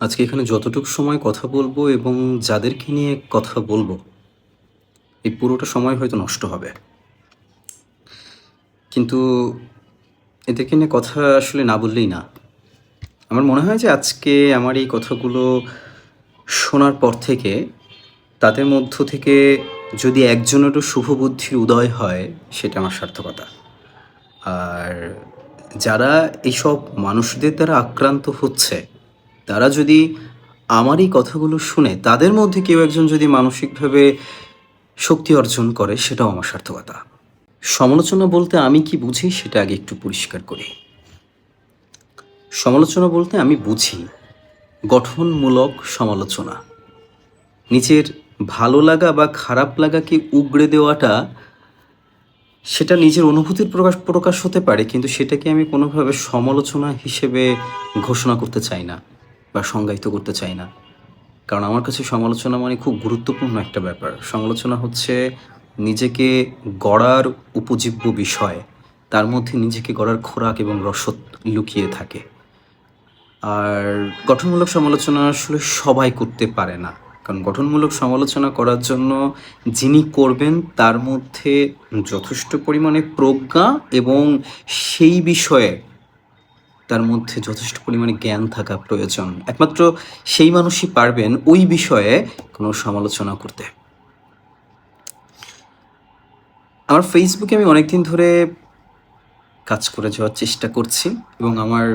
আজকে এখানে যতটুকু সময় কথা বলব এবং যাদেরকে নিয়ে কথা বলব, এই পুরোটা সময় হয়তো নষ্ট হবে। কিন্তু এদেরকে নিয়ে কথা আসলে না বললেই না। আমার মনে হয় যে আজকে আমার এই কথাগুলো শোনার পর থেকে তাদের মধ্য থেকে যদি একজনেরও শুভবুদ্ধির উদয় হয়, সেটা আমার সার্থকতা। আর যারা এইসব মানুষদের দ্বারা আক্রান্ত হচ্ছে তারা যদি আমার এই কথাগুলো শুনে, তাদের মধ্যে কেউ একজন যদি মানসিকভাবে শক্তি অর্জন করে, সেটাও আমার সার্থকতা। সমালোচনা বলতে আমি কি বুঝি, সেটা আগে একটু পরিষ্কার করি। সমালোচনা বলতে আমি বুঝি, গঠনমূলক সমালোচনা। নিজের ভালো লাগা বা খারাপ লাগাকে উগড়ে দেওয়াটা, সেটা নিজের অনুভূতির প্রকাশ প্রকাশ হতে পারে, কিন্তু সেটাকে আমি কোনোভাবে সমালোচনা হিসেবে ঘোষণা করতে চাই না। বা সংজ্ঞায়িত করতে চাই না। কারণ আমার কাছে সমালোচনা মানে খুব গুরুত্বপূর্ণ একটা ব্যাপার। সমালোচনা হচ্ছে নিজেকে গড়ার উপজীব্য বিষয়, তার মধ্যে নিজেকে গড়ার খোরাক এবং রসদ লুকিয়ে থাকে। আর গঠনমূলক সমালোচনা আসলে সবাই করতে পারে না। কারণ গঠনমূলক সমালোচনা করার জন্য যিনি করবেন, তার মধ্যে যথেষ্ট পরিমাণে প্রজ্ঞা এবং সেই বিষয়ে তার মধ্যে যথেষ্ট পরিমাণে জ্ঞান থাকা প্রয়োজন। একমাত্র সেই মানুষই পারবেন ওই বিষয়ে কোনো সমালোচনা করতে। আমার ফেসবুকে আমি অনেকদিন ধরে কাজ করে যাওয়ার চেষ্টা করছি এবং আমার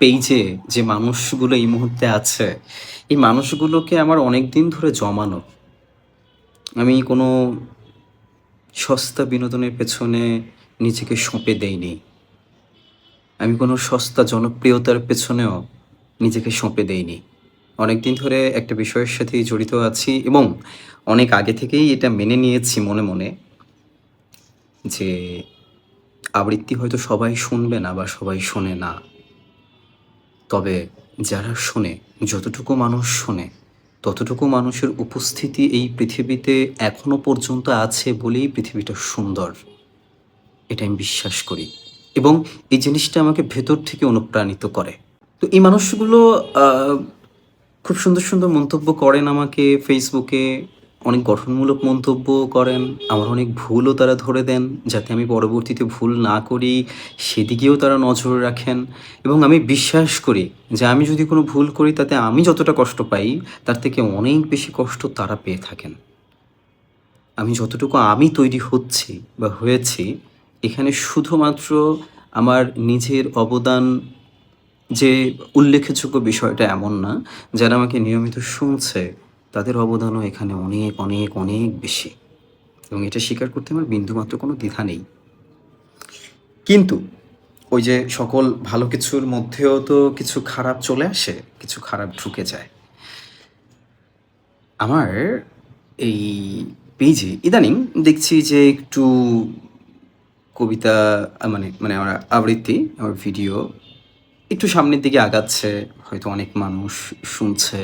পেজে যে মানুষগুলো এই মুহূর্তে আছে, এই মানুষগুলোকে আমার অনেক দিন ধরে জমানো। আমি কোনো সস্তা বিনোদনের পেছনে নিজেকে সঁপে দেইনি। আমি কোনো সস্তা জনপ্রিয়তার পেছনেও নিজেকে সঁপে দেইনি। অনেক দিন ধরে একটা বিষয়ের সাথেই জড়িত আছি এবং অনেক আগে থেকেই এটা মেনে নিয়েছি মনে মনে যে আবৃত্তি হয়তো সবাই শুনবে না বা সবাই শোনে না। তবে যারা শোনে, যতটুকু মানুষ শোনে, ততটুকু মানুষের উপস্থিতি এই পৃথিবীতে এখনও পর্যন্ত আছে বলেই পৃথিবীটা সুন্দর। এটা আমি বিশ্বাস করি। এবং এই জিনিসটা আমাকে ভেতর থেকে অনুপ্রাণিত করে। তো এই মানুষগুলো খুব সুন্দর সুন্দর মন্তব্য করেন আমাকে ফেসবুকে অনেক গঠনমূলক মন্তব্য করেন। আমার অনেক ভুলও তারা ধরে দেন, যাতে আমি পরবর্তীতে ভুল না করি। সেদিকেও তারা নজর রাখেন। এবং আমি বিশ্বাস করি যে আমি যদি কোনো ভুল করি, তাতে আমি যতটা কষ্ট পাই, তার থেকে অনেক বেশি কষ্ট তারা পেয়ে থাকেন। আমি যতটুকু আমি তৈরি হচ্ছি বা হয়েছি এখানে শুধুমাত্র আমার নিজের অবদান যে উল্লেখযোগ্য বিষয়টা এমন না, যারা আমাকে নিয়মিত শুনছে, তাদের অবদানও এখানে অনেক অনেক অনেক বেশি। এবং এটা স্বীকার করতে আমার বিন্দুমাত্র কোনো দ্বিধা নেই। কিন্তু ওই যে সকল ভালো কিছুর মধ্যেও তো কিছু খারাপ চলে আসে, কিছু খারাপ ঢুকে যায়। আমার এই পেজে ইদানিং দেখছি যে একটু কবিতা মানে মানে আমার আবৃত্তি, আমার ভিডিও একটু সামনের দিকে আগাচ্ছে, হয়তো অনেক মানুষ শুনছে।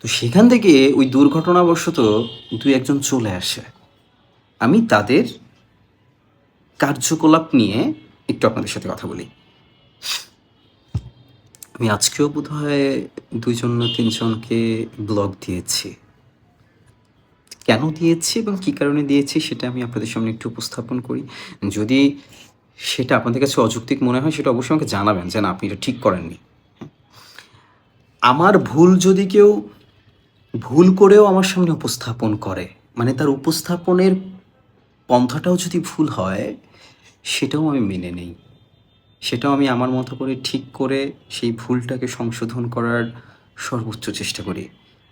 তো সেখান থেকে ওই দুর্ঘটনাবশত দুই একজন চলে আসে। আমি তাদের কার্যকলাপ নিয়ে একটু আপনাদের সাথে কথা বলি। আমি আজকেও বোধহয় দুইজন না তিনজনকে ব্লগ দিয়েছি। কেন দিয়েছি এবং কী কারণে দিয়েছি সেটা আমি আপনাদের সামনে একটু উপস্থাপন করি। যদি সেটা আপনাদের কাছে অযৌক্তিক মনে হয়, সেটা অবশ্যই আমাকে জানাবেন যে না, আপনি এটা ঠিক করেননি। আমার ভুল যদি কেউ ভুল করেও আমার সামনে উপস্থাপন করে মানে তার উপস্থাপনের পন্থাটাও যদি ভুল হয়, সেটাও আমি মেনে নেই। সেটাও আমি আমার মতো করে ঠিক করে সেই ভুলটাকে সংশোধন করার সর্বোচ্চ চেষ্টা করি।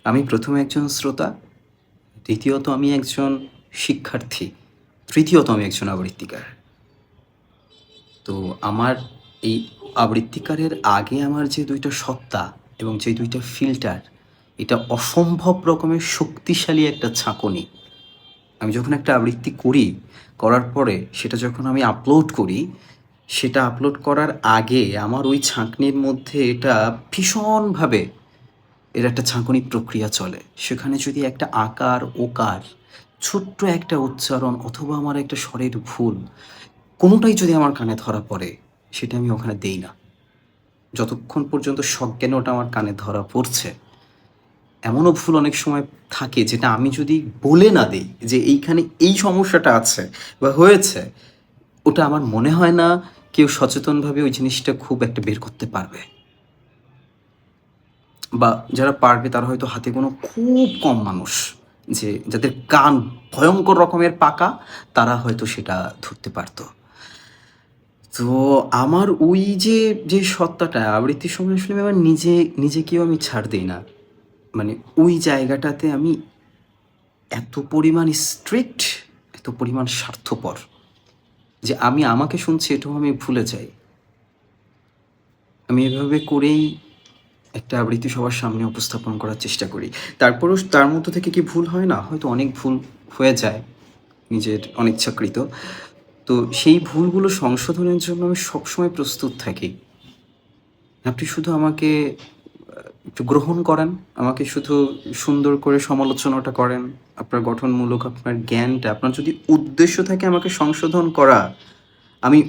আমি প্রথমে একজন শ্রোতা দ্বিতীয়ত আমি একজন শিক্ষার্থী, তৃতীয়ত আমি একজন আবৃত্তিকার। তো আমার এই আবৃত্তিকারের আগে আমার যে দুইটা সত্তা এবং যে দুইটা ফিল্টার, এটা অসম্ভব রকমের শক্তিশালী একটা ছাঁকনি। আমি যখন একটা আবৃত্তি করি, করার পরে সেটা যখন আমি আপলোড করি, সেটা আপলোড করার আগে আমার ওই ছাঁকনির মধ্যে এটা ভীষণভাবে এর একটা ছাঁকনি প্রক্রিয়া চলে। সেখানে যদি একটা আকার, ওকার, ছোট্ট একটা উচ্চারণ অথবা আমার একটা স্বরের ভুল কোনোটাই যদি আমার কানে ধরা পড়ে, সেটা আমি ওখানে দেই না। যতক্ষণ পর্যন্ত সজ্ঞানে ওটা আমার কানে ধরা পড়ছে, এমনও ভুল অনেক সময় থাকে যেটা আমি যদি বলে না দিই যে এইখানে এই সমস্যাটা আছে বা হয়েছে, ওটা আমার মনে হয় না কেউ সচেতনভাবে ওই জিনিসটা খুব একটা বের করতে পারবে। বা যারা পারবে তারা হয়তো হাতে কোনো খুব কম মানুষ যে যাদের কান ভয়ঙ্কর রকমের পাকা, তারা হয়তো সেটা ধরতে পারতো। তো আমার ওই যে যে সত্তাটা, আবৃত্তির সময় আসলে আমি আমার নিজে, নিজেকেও আমি ছাড় দিই না। মানে ওই জায়গাটাতে আমি এত পরিমাণ স্ট্রিক্ট এত পরিমাণ স্বার্থপর যে আমি আমাকে শুনছি এটাও আমি ভুলে যাই। আমি এভাবে করেই একটা আবৃত্তি সবার সামনে উপস্থাপন করার চেষ্টা করি। তারপরও তার মধ্যে থেকে কি ভুল হয় না? হয়তো অনেক ভুল হয়ে যায়, নিজের অনিচ্ছাকৃত। তো সেই ভুলগুলো সংশোধনের জন্য আমি সবসময় প্রস্তুত থাকি। আপনি শুধু আমাকে একটু গ্রহণ করেন, আমাকে শুধু সুন্দর করে সমালোচনাটা করেন, আপনার গঠনমূলক, আপনার জ্ঞানটা, আপনার যদি উদ্দেশ্য থাকে আমাকে সংশোধন করা, আমি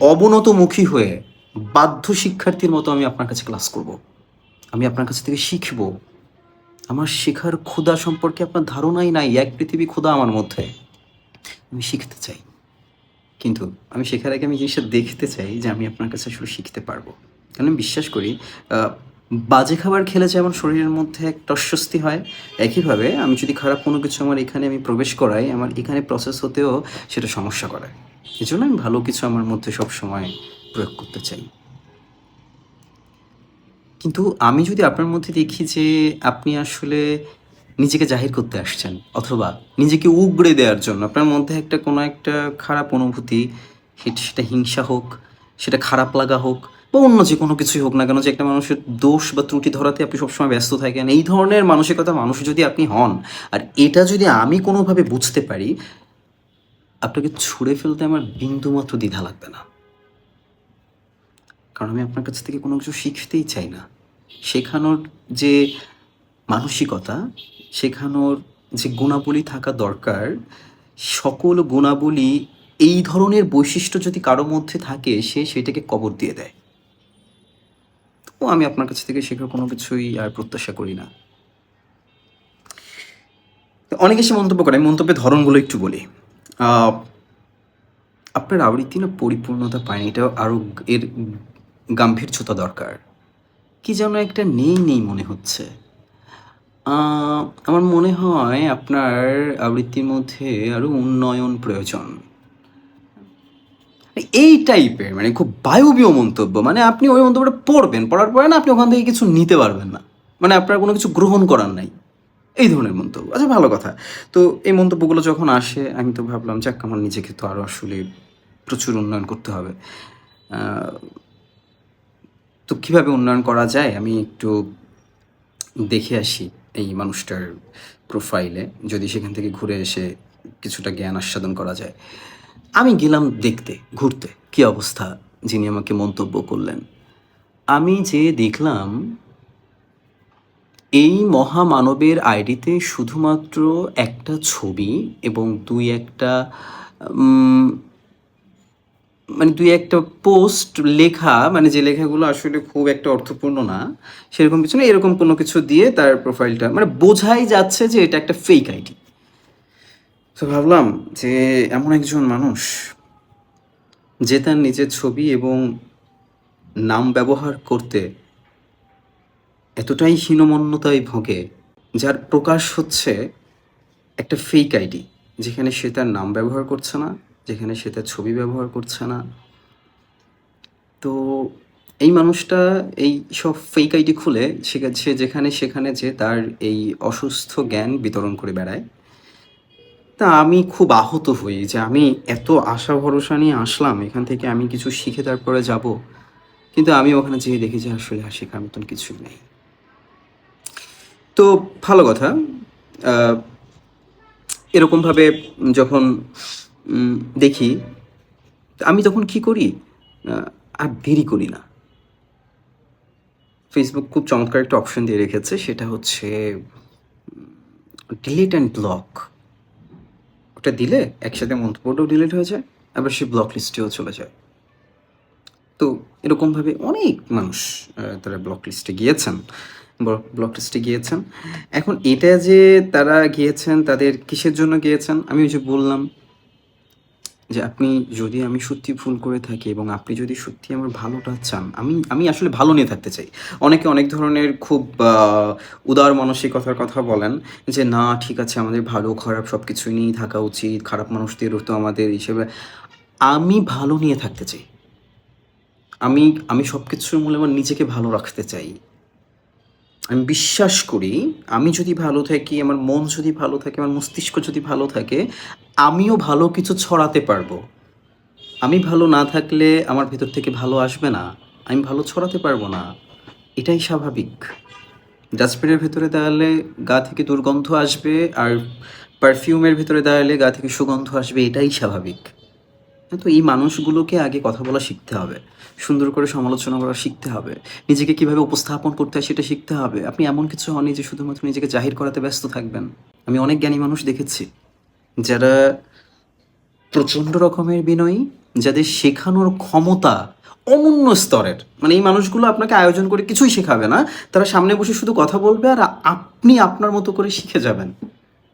অবনতমুখী হয়ে বাধ্য শিক্ষার্থীর মতো আমি আপনার কাছে ক্লাস করব। আমি আপনার কাছ থেকে শিখব। আমার শেখার ক্ষুধা সম্পর্কে আপনার ধারণাই নাই, এক পৃথিবী ক্ষুধা আমার মধ্যে। আমি শিখতে চাই। কিন্তু আমি শেখার আগে আমি জিনিসটা দেখতে চাই যে আমি আপনার কাছে আসলে শিখতে পারব। কারণ আমি বিশ্বাস করি বাজে খাবার খেলে যেমন শরীরের মধ্যে একটা অস্বস্তি হয়, একইভাবে আমি যদি খারাপ কোনো কিছু আমার এখানে আমি প্রবেশ করাই, আমার এখানে প্রসেস হতেও সেটা সমস্যা করে। এই জন্য আমি ভালো কিছু আমার মধ্যে সব সময় প্রয়োগ করতে চাই। কিন্তু আমি যদি আপনার মধ্যে দেখি যে আপনি আসলে নিজেকে জাহির করতে আসছেন, অথবা নিজেকে উগড়ে দেওয়ার জন্য আপনার মধ্যে একটা কোনো একটা খারাপ অনুভূতি, সেটা হিংসা হোক, সেটা খারাপ লাগা হোক, বা অন্য যে কোনো কিছুই হোক না কেন যে একটা মানুষের দোষ বা ত্রুটি ধরাতে আপনি সবসময় ব্যস্ত থাকেন, এই ধরনের মানসিকতা মানুষ যদি আপনি হন, আর এটা যদি আমি কোনোভাবে বুঝতে পারি, আপনাকে ছুঁড়ে ফেলতে আমার বিন্দুমাত্র দ্বিধা লাগবে না। কারণ আমি আপনার কাছ থেকে কোনো কিছু শিখতেই চাই না। শেখানোর যে মানসিকতা, শেখানোর যে গুণাবলী থাকা দরকার, সকল গুণাবলী এই ধরনের বৈশিষ্ট্য যদি কারও মধ্যে থাকে, সে সেটাকে কবর দিয়ে দেয়। তো আমি আপনার কাছ থেকে শেখার কোনো কিছুই আর প্রত্যাশা করি না। অনেকে সে মন্তব্য করে মন্তব্যের ধরনগুলো একটু বলি। আপনার আবৃত্তি না পরিপূর্ণতা পায়নি এটা আরও এর গাম্ভীর্যতা দরকার। কি যেন একটা নেই নেই মনে হচ্ছে। আমার মনে হয় আপনার আবৃত্তির মধ্যে আরও উন্নয়ন প্রয়োজন। এই টাইপের মানে খুব বায়বীয় মন্তব্য মানে আপনি ওই মন্তব্যটা পড়বেন, পড়ার পরে না আপনি ওখান থেকে কিছু নিতে পারবেন না। মানে আপনার কোনো কিছু গ্রহণ করার নাই। এই ধরনের মন্তব্য আচ্ছা ভালো কথা। তো এই মন্তব্যগুলো যখন আসে, আমি তো ভাবলাম, যাক, আমার নিজেকে তো আরও আসলে প্রচুর উন্নয়ন করতে হবে। তো কীভাবে উন্নয়ন করা যায় আমি একটু দেখে আসি এই মানুষটার প্রোফাইলে যদি সেখান থেকে ঘুরে এসে কিছুটা জ্ঞান আস্বাদন করা যায়। আমি গেলাম দেখতে, ঘুরতে, কি অবস্থা? যিনি আমাকে মন্তব্য করলেন। আমি যে দেখলাম, এই মহামানবের আইডিতে শুধুমাত্র একটা ছবি এবং দুই একটা মানে দুই একটা পোস্ট লেখা মানে যে লেখাগুলো আসলে খুব একটা অর্থপূর্ণ না, সেরকম কিছু না, এরকম কোনো কিছু দিয়ে তার প্রোফাইলটা মানে বোঝাই যাচ্ছে যে এটা একটা ফেক আইডি তো ভাবলাম যে এমন একজন মানুষ, যে তার নিজের ছবি এবং নাম ব্যবহার করতে এতটাই হীনমন্যতায় ভোগে, যার প্রকাশ হচ্ছে একটা ফেক আইডি যেখানে সে তার নাম ব্যবহার করছে না যেখানে সে তার ছবি ব্যবহার করছে না। তো এই মানুষটা এই সব ফেক আইডি খুলে সে যেখানে সেখানে যে তার এই অসুস্থ জ্ঞান বিতরণ করে বেড়ায়। তা আমি খুব আহত হই যে আমি এত আশা ভরসা নিয়ে আসলাম, এখান থেকে আমি কিছু শিখে তারপরে যাব। কিন্তু আমি ওখানে যেয়ে দেখি যে আসলে শেখার মতন কিছুই নেই। তো ভালো কথা এরকমভাবে যখন দেখি, আমি তখন কি করি? আর দেরি করি না। ফেসবুক খুব চমৎকার একটা অপশন দিয়ে রেখেছে, সেটা হচ্ছে ডিলিট অ্যান্ড ব্লক ওটা দিলে একসাথে মন্তব্যটাও ডিলিট হয়ে যায়, আবার সে ব্লক লিস্টেও চলে যায়। তো এরকমভাবে অনেক মানুষ তারা ব্লক লিস্টে গিয়েছেন ব্লক লিস্টে গিয়েছেন। এখন এটা যে তারা গিয়েছেন, তাদের কিসের জন্য গিয়েছেন, আমি ওই যে বললাম যে আপনি যদি আমি সত্যি ভুল করে থাকি এবং আপনি যদি সত্যি আমার ভালোটা চান, আমি আমি আসলে ভালো নিয়ে থাকতে চাই। অনেকে অনেক ধরনের খুব উদার মানসিকতার কথা বলেন যে, না, ঠিক আছে, আমাদের ভালো, খারাপ সব কিছুই নিয়েই থাকা উচিত, খারাপ মানুষদেরও তো আমাদের হিসেবে। আমি ভালো নিয়ে থাকতে চাই। আমি আমি সব কিছুর মূলে আমার নিজেকে ভালো রাখতে চাই। আমি বিশ্বাস করি, আমি যদি ভালো থাকি, আমার মন যদি ভালো থাকে, আমার মস্তিষ্ক যদি ভালো থাকে, আমিও ভালো কিছু ছড়াতে পারব। আমি ভালো না থাকলে আমার ভেতর থেকে ভালো আসবে না। আমি ভালো ছড়াতে পারব না। এটাই স্বাভাবিক। ডাস্টবিনের ভেতরে দাঁড়ালে গা থেকে দুর্গন্ধ আসবে, আর পারফিউমের ভেতরে দাঁড়ালে গা থেকে সুগন্ধ আসবে, এটাই স্বাভাবিক। তো এই মানুষগুলোকে আগে কথা বলা শিখতে হবে। সুন্দর করে সমালোচনা করা শিখতে হবে। নিজেকে কীভাবে উপস্থাপন করতে হয় সেটা শিখতে হবে। আপনি এমন কিছু হননি যে শুধুমাত্র নিজেকে জাহির করাতে ব্যস্ত থাকবেন। আমি অনেক জ্ঞানী মানুষ দেখেছি, যারা প্রচণ্ড রকমের বিনয়ী, যাদের শেখানোর ক্ষমতা অনন্য স্তরের। মানে এই মানুষগুলো আপনাকে আয়োজন করে কিছুই শেখাবে না। তারা সামনে বসে শুধু কথা বলবে আর আপনি আপনার মতো করে শিখে যাবেন।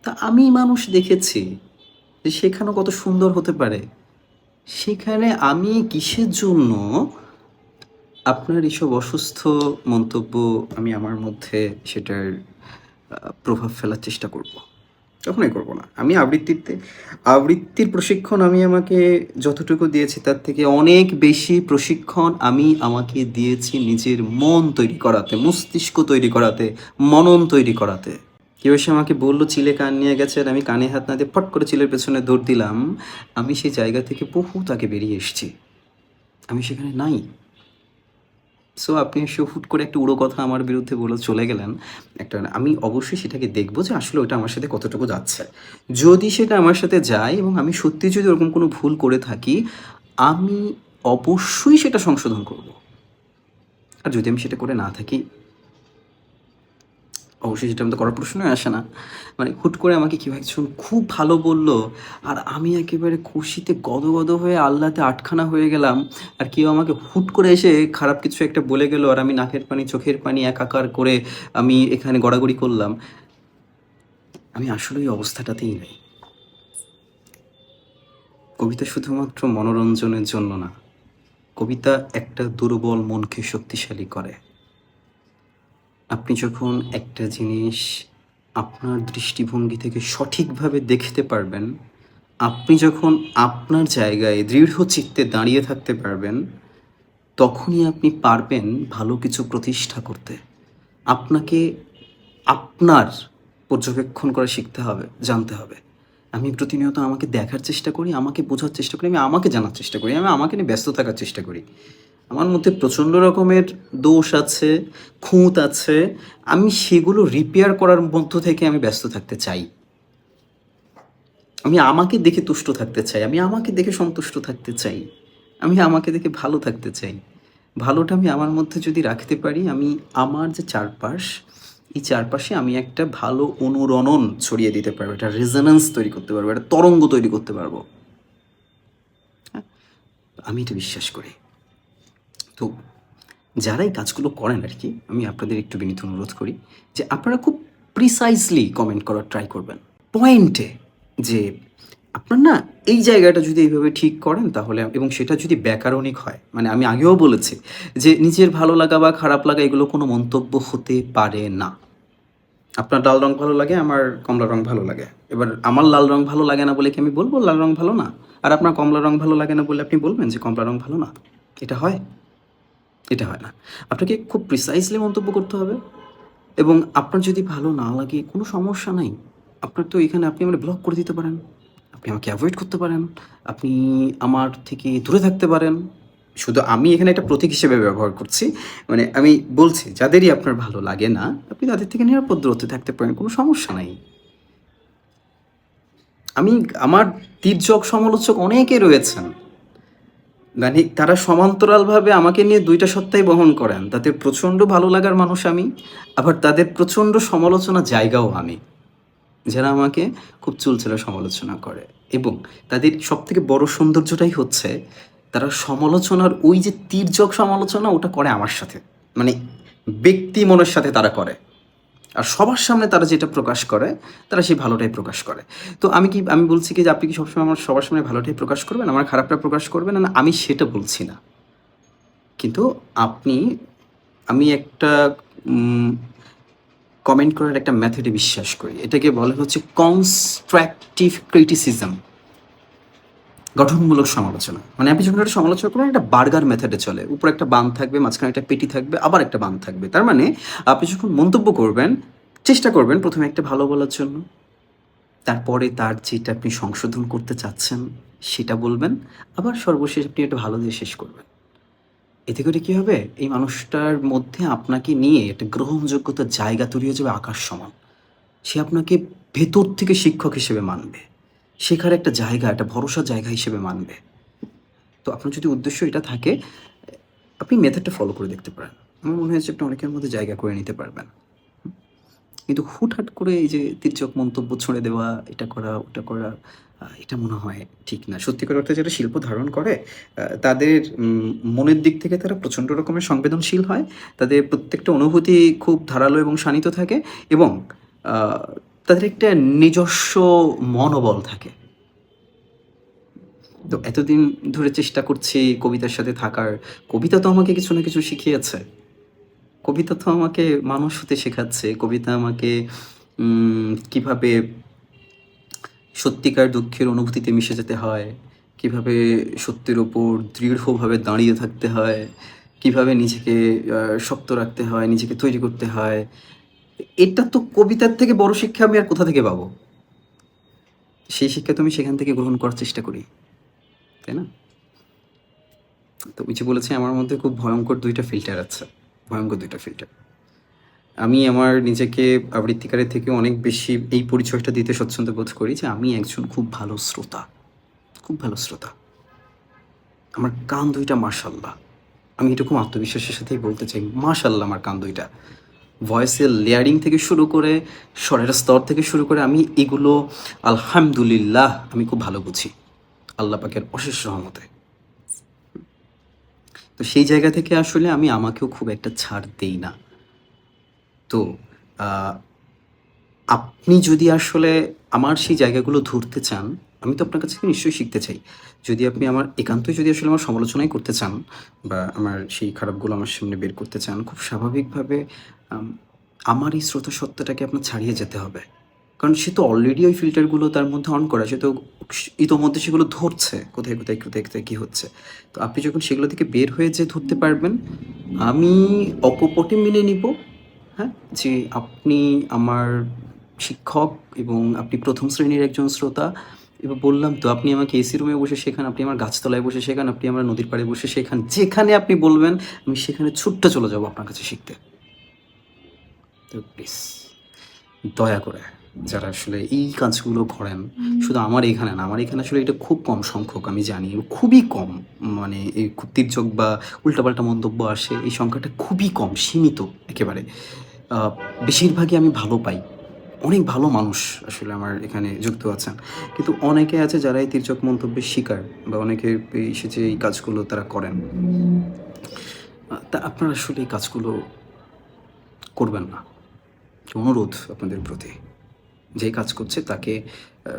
তা আমি মানুষ দেখেছি যে শেখানো কত সুন্দর হতে পারে। সেখানে আমি কিসের জন্য আপনার এইসব অসুস্থ মন্তব্য আমি আমার মধ্যে সেটার প্রভাব ফেলার চেষ্টা করব? কখনোই করব না। আমি আবৃত্তিতে, আবৃত্তির প্রশিক্ষণ আমি আমাকে যতটুকু দিয়েছি তার থেকে অনেক বেশি প্রশিক্ষণ আমি আমাকে দিয়েছি নিজের মন তৈরি করাতে, মস্তিষ্ক তৈরি করাতে, মনন তৈরি করাতে। কেউ এসে আমাকে বলল, চিলে কান নিয়ে গেছে আর আমি কানে হাত না দিয়ে ফট করে চিলের পেছনে দৌড় দিলাম। আমি সেই জায়গা থেকে বহু তাকে বেরিয়ে এসেছি। আমি সেখানে নাই। সো আপনি এসে হুট করে একটা উড়ো কথা আমার বিরুদ্ধে বলে চলে গেলেন। একটা, আমি অবশ্যই সেটাকে দেখব যে আসলে ওটা আমার সাথে কতটুকু যাচ্ছে। যদি সেটা আমার সাথে যায় এবং আমি সত্যি যদি ওরকম কোনো ভুল করে থাকি, আমি অবশ্যই সেটা সংশোধন করব। আর যদি আমি সেটা করে না থাকি অবশ্যই সেটা আমাদের করার প্রশ্নই আসে না। মানে হুট করে আমাকে কেউ একজন খুব ভালো বলল, আর আমি একেবারে খুশিতে গদগদ হয়ে আল্লাহতে আটখানা হয়ে গেলাম, আর কেউ আমাকে হুট করে এসে খারাপ কিছু একটা বলে গেল, আর আমি নাকের পানি, চোখের পানি একাকার করে আমি এখানে গড়াগড়ি করলাম। আমি আসলে ওই অবস্থাটাতেই নেই। কবিতা শুধুমাত্র মনোরঞ্জনের জন্য না, কবিতা একটা দুর্বল মনকে শক্তিশালী করে। আপনি যখন একটা জিনিস আপনার দৃষ্টিভঙ্গি থেকে সঠিকভাবে দেখতে পারবেন, আপনি যখন আপনার জায়গায় দৃঢ় চিত্তে দাঁড়িয়ে থাকতে পারবেন, তখনই আপনি পারবেন ভালো কিছু প্রতিষ্ঠা করতে। আপনাকে আপনার পর্যবেক্ষণ করা শিখতে হবে, জানতে হবে। আমি প্রতিনিয়ত আমাকে দেখার চেষ্টা করি, আমাকে বোঝার চেষ্টা করি, আমি আমাকে জানার চেষ্টা করি, আমি আমাকে নিয়ে ব্যস্ত থাকার চেষ্টা করি। আমার মধ্যে প্রচণ্ড রকমের দোষ আছে, খুঁত আছে। আমি সেগুলো রিপেয়ার করার মধ্য থেকে আমি ব্যস্ত থাকতে চাই। আমি আমাকে দেখে তুষ্ট থাকতে চাই, আমি আমাকে দেখে সন্তুষ্ট থাকতে চাই, আমি আমাকে দেখে ভালো থাকতে চাই। ভালোটা আমি আমার মধ্যে যদি রাখতে পারি, আমি আমার যে চারপাশ, এই চারপাশে আমি একটা ভালো অনুরণন ছড়িয়ে দিতে পারব, একটা রেজোনেন্স তৈরি করতে পারব, একটা তরঙ্গ তৈরি করতে পারব। হ্যাঁ? আমি এটা বিশ্বাস করি। তো যারা এই কাজগুলো করেন আর কি, আমি আপনাদের একটু বিনীত অনুরোধ করি যে আপনারা খুব প্রিসাইজলি কমেন্ট করার ট্রাই করবেন। পয়েন্টে যে আপনার না এই জায়গাটা যদি এইভাবে ঠিক করেন তাহলে, এবং সেটা যদি ব্যাকরণিক হয় মানে আমি আগেও বলেছি যে নিজের ভালো লাগা বা খারাপ লাগা এগুলো কোনো মন্তব্য হতে পারে না। আপনার লাল রং ভালো লাগে, আমার কমলা রং ভালো লাগে। এবার আমার লাল রং ভালো লাগে না বলে কি আমি বলব লাল রং ভালো না? আর আপনার কমলা রং ভালো লাগে না বলে আপনি বলবেন যে কমলা রং ভালো না? এটা হয়? এটা হয় না। আপনাকে খুব প্রিসাইজলি মন্তব্য করতে হবে এবং আপনার যদি ভালো না লাগে, কোনো সমস্যা নাই। আপনার তো এখানে আপনি আমার ব্লক করে দিতে পারেন, আপনি আমাকে অ্যাভয়েড করতে পারেন, আপনি আমার থেকে দূরে থাকতে পারেন। শুধু আমি এখানে একটা প্রতীক হিসেবে ব্যবহার করছি মানে আমি বলছি, যাদেরই আপনার ভালো লাগে না, আপনি তাদের থেকে নিরাপদ দূরত্বে থাকতে পারেন, কোনো সমস্যা নাই। আমি, আমার তীর্যক সমালোচক অনেকে রয়েছেন। মানে তারা সমান্তরালভাবে আমাকে নিয়ে দুইটা সত্তাই বহন করেন। তাদের প্রচণ্ড ভালো লাগার মানুষ আমি, আবার তাদের প্রচণ্ড সমালোচনা জায়গাও আমি, যারা আমাকে খুব চুলচেলা সমালোচনা করে। এবং তাদের সব থেকে বড় সৌন্দর্যটাই হচ্ছে, তারা সমালোচনার ওই যে তীর্যক সমালোচনা, ওটা করে আমার সাথে। মানে ব্যক্তি মনের সাথে তারা করে। আর সবার সামনে তারা যেটা প্রকাশ করে, তারা সেই ভালোটাই প্রকাশ করে। তো আমি কি, আমি বলছি কি যে আপনি কি সবসময় আমার, সবার সামনে ভালোটাই প্রকাশ করবেন, আমার খারাপটা প্রকাশ করবেন? না আমি সেটা বলছি না। কিন্তু আপনি, আমি একটা কমেন্ট করার একটা মেথডে বিশ্বাস করি। এটাকে বলে হচ্ছে কনস্ট্রাকটিভ ক্রিটিসিজম গঠনমূলক সমালোচনা। মানে আপনি যখন একটা সমালোচনা করেন একটা বার্গার মেথডে চলে। উপরে একটা বান থাকবে, মাঝখানে একটা পেটি থাকবে, আবার একটা বান থাকবে। তার মানে আপনি যখন মন্তব্য করবেন, চেষ্টা করবেন প্রথমে একটা ভালো বলার জন্য। তারপরে তার যেটা আপনি সংশোধন করতে চাচ্ছেন, সেটা বলবেন। আবার সর্বশেষ আপনি একটা ভালো দিয়ে শেষ করবেন। এতে করে কী হবে? এই মানুষটার মধ্যে আপনাকে নিয়ে একটা গ্রহণযোগ্যতার জায়গা তৈরি হয়ে যাবে আকাশ সমান। সে আপনাকে ভেতর থেকে শিক্ষক হিসেবে মানবে। শেখার একটা জায়গা, একটা ভরসার জায়গা হিসেবে মানবে। তো আপনার যদি উদ্দেশ্য এটা থাকে, আপনি মেথডটা ফলো করে দেখতে পারেন। আমার মনে হয়েছে আপনি অনেকের মধ্যে জায়গা করে নিতে পারবেন। কিন্তু হুটহাট করে এই যে তির্যক মন্তব্য ছড়ে দেওয়া, এটা করা, ওটা করা এটা মনে হয় ঠিক না। সত্যিকার অর্থে যারা শিল্প ধারণ করে তাদের মনের দিক থেকে তারা প্রচণ্ড রকমের সংবেদনশীল হয়। তাদের প্রত্যেকটা অনুভূতি খুব ধারালো এবং শানিত থাকে এবং তাদের একটা নিজস্ব মনোবল থাকে। তো এতদিন ধরে চেষ্টা করছি কবিতার সাথে থাকার। কবিতা তো আমাকে কিছু না কিছু শিখিয়েছে। কবিতা তো আমাকে মানুষ হতে শেখাচ্ছে। কবিতা আমাকে কীভাবে সত্যিকার দুঃখের অনুভূতিতে মিশে যেতে হয়, কীভাবে সত্যের ওপর দৃঢ়ভাবে দাঁড়িয়ে থাকতে হয়, কীভাবে নিজেকে শক্ত রাখতে হয়, নিজেকে তৈরি করতে হয়। এটা তো কবিতার থেকে বড় শিক্ষা আমি আর কোথা থেকে পাবো? সেই শিক্ষা তো আমি সেখান থেকে গ্রহণ করার চেষ্টা করি, তাই না? তো ওই যে বলেছি, আমার মধ্যে খুব ভয়ঙ্কর দুইটা ফিল্টার আছে, ভয়ঙ্কর দুইটা ফিল্টার আমি আমার নিজেকে আবৃত্তিকারের থেকে অনেক বেশি এই পরিচয়টা দিতে স্বচ্ছন্দ বোধ করি যে আমি একজন খুব ভালো শ্রোতা, খুব ভালো শ্রোতা। আমার কান দুইটা মার্শাল্লাহ আমি এটা খুব আত্মবিশ্বাসের সাথেই বলতে চাই মার্শাল্লাহ আমার কান দুইটা। ভয়েসের লেয়ারিং থেকে শুরু করে, স্বরের স্তর থেকে শুরু করে আমি এগুলো, আলহামদুলিল্লাহ, আমি খুব ভালো বুঝি। আল্লাহ পাকের অশেষ রহমতে। তো সেই জায়গা থেকে আসলে আমি আমাকেও খুব একটা ছাড় দেই না। তো আপনি যদি আসলে আমার সেই জায়গাগুলো ধরতে চান আমি তো আপনার কাছে থেকে নিশ্চয়ই শিখতে চাই। যদি আপনি আমার একান্তই যদি আসলে আমার সমালোচনাই করতে চান বা আমার সেই খারাপগুলো আমার সামনে বের করতে চান খুব স্বাভাবিকভাবে আম, আমার এই সত্যটাকে আপনার ছাড়িয়ে যেতে হবে। কারণ সে তো অলরেডি ওই ফিল্টারগুলো তার মধ্যে অন করা সে তো ইতোমধ্যে সেগুলো ধরছে কোথায় কোথায় কোথায় কোথায় কী হচ্ছে। তো আপনি যখন সেগুলো থেকে বের হয়ে যে ধরতে পারবেন আমি অকপটে মেনে নিব হ্যাঁ? যে আপনি আমার শিক্ষক এবং আপনি প্রথম শ্রেণির একজন শ্রোতা এবার বললাম তো আপনি আমাকে এসি রুমে বসে শেখান আপনি আমার গাছতলায় বসে শেখান আপনি আমার নদীর পাড়ে বসে শেখান যেখানে আপনি বলবেন আমি সেখানে ছুটতে চলে যাব আপনার কাছে শিখতে। তো প্লিজ দয়া করে যারা আসলে এই কাজগুলো করেন শুধু আমার এখানে না আমার এখানে আসলে এটা খুব কম সংখ্যক আমি জানি খুবই কম মানে এই খুব তির্যক বা উল্টাপাল্টা মন্তব্য আসে এই সংখ্যাটা খুবই কম সীমিত একেবারে। বেশিরভাগই আমি ভালো পাই। অনেক ভালো মানুষ আসলে আমার এখানে যুক্ত আছেন। কিন্তু অনেকে আছে যারা এই তির্যক মন্তব্যের শিকার বা অনেকে এসে যে এই কাজগুলো তারা করেন। তা আপনারা আসলে এই কাজগুলো করবেন না। অনুরোধ আপনাদের প্রতি। যে কাজ করছে তাকে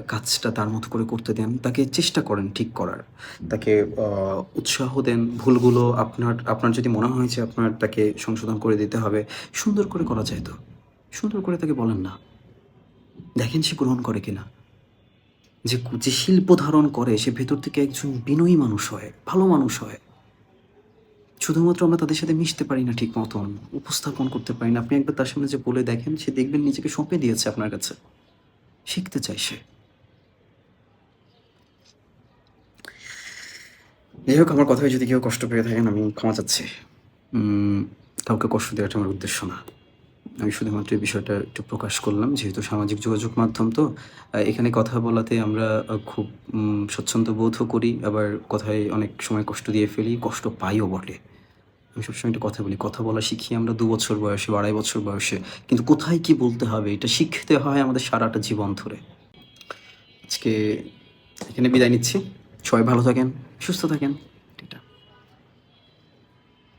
কাজটা তার মতো করে করতে দেন, তাকে চেষ্টা করেন ঠিক করার। তাকে উৎসাহ দেন, ভুলগুলো আপনার আপনার যদি মনে হয় যে আপনার তাকে সংশোধন করে দিতে হবে, সুন্দর করে করা যায় তো। সুন্দর করে তাকে বলেন না। দেখেন সে গ্রহণ করে কিনা। যে যে শিল্প ধারণ করে, সে ভেতর থেকে একজন বিনয়ী মানুষ হয়, ভালো মানুষ হয়। শুধুমাত্র আমরা তাদের সাথে মিশতে পারি না ঠিক মতন, উপস্থাপন করতে পারি না। আপনি একবার তার সামনে যে বলে দেখেন, সে দেখবেন নিজেকে সঁপে দিয়েছে আপনার কাছে। শিখতে চাই সে। যাই হোক, আমার কথায় যদি কেউ কষ্ট পেয়ে থাকেন, আমি ক্ষমা চাচ্ছি। কাউকে কষ্ট দেওয়াটা আমার উদ্দেশ্য না। আমি শুধুমাত্র এই বিষয়টা একটু প্রকাশ করলাম, যেহেতু সামাজিক যোগাযোগ মাধ্যম, তো এখানে কথা বলাতে আমরা খুব স্বচ্ছন্দ বোধও করি, আবার কথায় অনেক সময় কষ্ট দিয়ে ফেলি, কষ্ট পাইও বটে। আমি সবসময় একটা কথা বলি, কথা বলা শিখি আমরা দু বছর বয়সে আড়াই বছর বয়সে, কিন্তু কোথায় কি বলতে হবে, এটা শিখতে হয় আমাদের সারাটা জীবন ধরে। আজকে এখানে বিদায় নিচ্ছি, সবাই ভালো থাকেন, সুস্থ থাকেন।